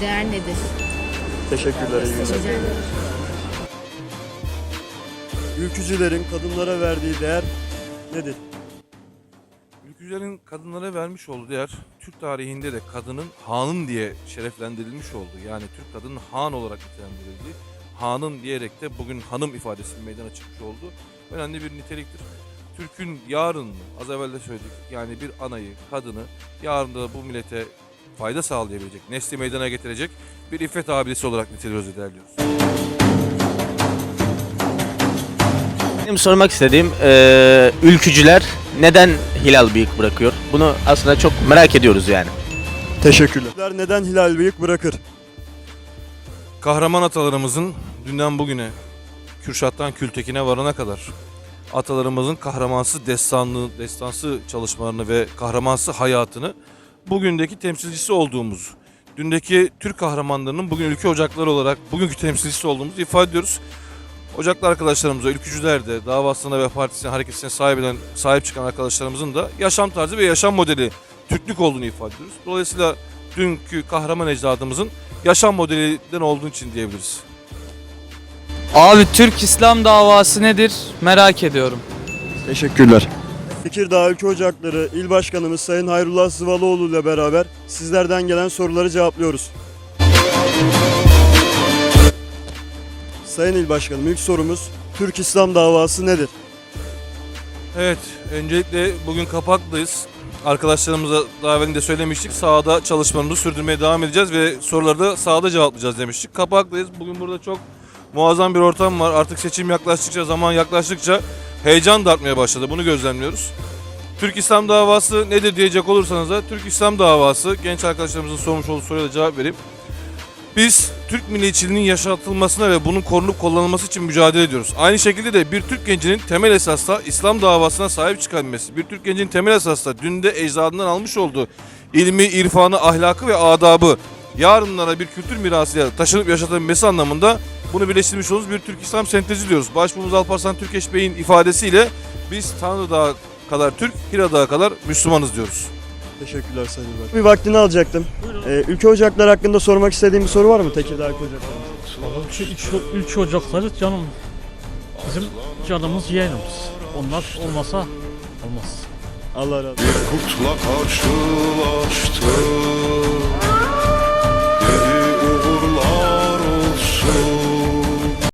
değer nedir? Teşekkürler. iyi günler. Ülkücülerin kadınlara verdiği değer nedir? Ülkücülerin kadınlara vermiş olduğu değer Türk tarihinde de kadının hanın diye şereflendirilmiş oldu. Yani Türk kadının han olarak nitelendirildi. Hanın diyerek de bugün hanım ifadesinin meydana çıkmış oldu. Önemli bir niteliktir. Türk'ün yarın az evvel de söyledik yani bir anayı, kadını yarın da bu millete fayda sağlayabilecek, nesli meydana getirecek bir iffet abidesi olarak niteliyoruz ve değerliyoruz. Benim sormak istediğim eee, ülkücüler neden hilal bıyık bırakıyor? Bunu aslında çok merak ediyoruz yani. Teşekkürler. Neden hilal bıyık bırakır? Kahraman atalarımızın dünden bugüne Kürşat'tan Kültekin'e varana kadar atalarımızın kahramansız destanlı, destansı çalışmalarını ve kahramansız hayatını bugündeki temsilcisi olduğumuz, dündeki Türk kahramanlarının bugün ülke ocakları olarak bugünkü temsilcisi olduğumuzu ifade ediyoruz. Ocaklı arkadaşlarımıza, ülkücüler de davasına ve partisine, hareketine sahip, eden, sahip çıkan arkadaşlarımızın da yaşam tarzı ve yaşam modeli Türklük olduğunu ifade ediyoruz. Dolayısıyla dünkü kahraman ecdadımızın yaşam modelinden olduğu için diyebiliriz. Abi Türk İslam davası nedir merak ediyorum. Teşekkürler. Tekirdağ Ülke Ocakları İl Başkanımız Sayın Hayrullah Zıvalıoğlu ile beraber sizlerden gelen soruları cevaplıyoruz. Sayın İl Başkanım ilk sorumuz Türk İslam davası nedir? Evet, öncelikle bugün Kapak'tayız. Arkadaşlarımıza daha evvel de söylemiştik. Sahada çalışmalarımızı sürdürmeye devam edeceğiz ve soruları da sahada cevaplayacağız demiştik. Kapak'tayız. Bugün burada çok muazzam bir ortam var. Artık seçim yaklaştıkça, zaman yaklaştıkça heyecan da başladı. Bunu gözlemliyoruz. Türk İslam davası nedir diyecek olursanız da Türk İslam davası genç arkadaşlarımızın sormuş olduğu soruya da cevap vereyim. Biz Türk milliyetçiliğinin yaşatılmasına ve bunun korunup kullanılması için mücadele ediyoruz. Aynı şekilde de bir Türk gencinin temel esasla İslam davasına sahip çıkabilmesi, bir Türk gencinin temel esasla dünde ecdadından almış olduğu ilmi, irfanı, ahlakı ve adabı yarınlara bir kültür mirasıyla taşınıp yaşatabilmesi anlamında bunu birleştirmiş olduğumuz bir Türk İslam sentezi diyoruz. Başbuğumuz Alparslan Türkeş Bey'in ifadesiyle biz Tanrı Dağı kadar Türk, Hira Dağı kadar Müslümanız diyoruz. Teşekkürler Sayın Başkanım. Bir vaktini alacaktım. Ee, ülke Ocakları hakkında sormak istediğim bir soru var mı Tekirdağ Ülke Ocakları? Ülke, ülke, ülke ocakları canım bizim canımız yeğenimiz. Onlar olmasa olmaz. Allah razı olsun. Kutla karşılaştık